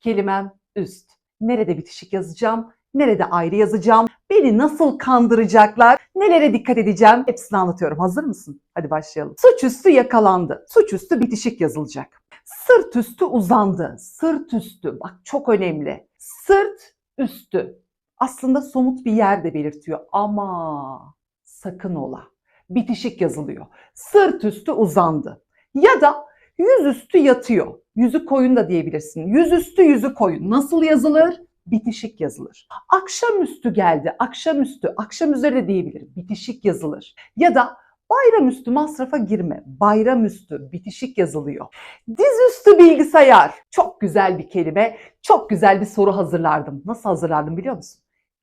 Kelimem üst. Nerede bitişik yazacağım? Nerede ayrı yazacağım? Beni nasıl kandıracaklar? Nelere dikkat edeceğim? Hepsini anlatıyorum. Hazır mısın? Hadi başlayalım. Suçüstü yakalandı. Suçüstü bitişik yazılacak. Sırt üstü uzandı. Sırt üstü. Bak çok önemli. Sırt üstü. Aslında somut bir yer de belirtiyor ama sakın ola. Bitişik yazılıyor. Sırt üstü uzandı. Ya da yüzüstü yatıyor. Yüzü koyun da diyebilirsin. Yüzüstü yüzü koyun. Nasıl yazılır? Bitişik yazılır. Akşamüstü geldi. Akşamüstü. Akşam üzeri de diyebilirim. Bitişik yazılır. Ya da bayramüstü masrafa girme. Bayramüstü bitişik yazılıyor. Dizüstü bilgisayar. Çok güzel bir kelime. Çok güzel bir soru hazırlardım. Nasıl hazırlardım biliyor musun?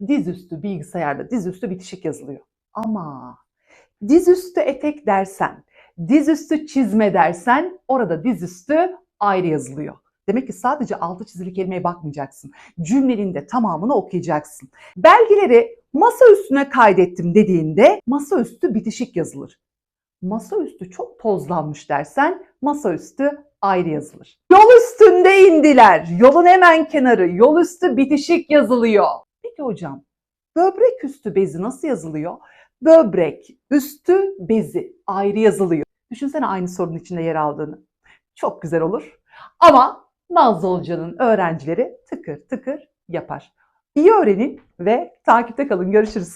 Dizüstü bilgisayarda dizüstü bitişik yazılıyor. Ama dizüstü etek dersen, dizüstü çizme dersen orada dizüstü ayrı yazılıyor. Demek ki sadece altı çizili kelimeye bakmayacaksın. Cümlenin de tamamını okuyacaksın. Belgeleri masa üstüne kaydettim dediğinde masaüstü bitişik yazılır. Masaüstü çok tozlanmış dersen masaüstü ayrı yazılır. Yol üstünde indiler. Yolun hemen kenarı. Yol üstü bitişik yazılıyor. Peki hocam böbrek üstü bezi nasıl yazılıyor? Böbrek üstü bezi ayrı yazılıyor. Düşünsene aynı sorunun içinde yer aldığını. Çok güzel olur. Ama Nazlı Hoca'nın öğrencileri tıkır tıkır yapar. İyi öğrenin ve takipte kalın. Görüşürüz.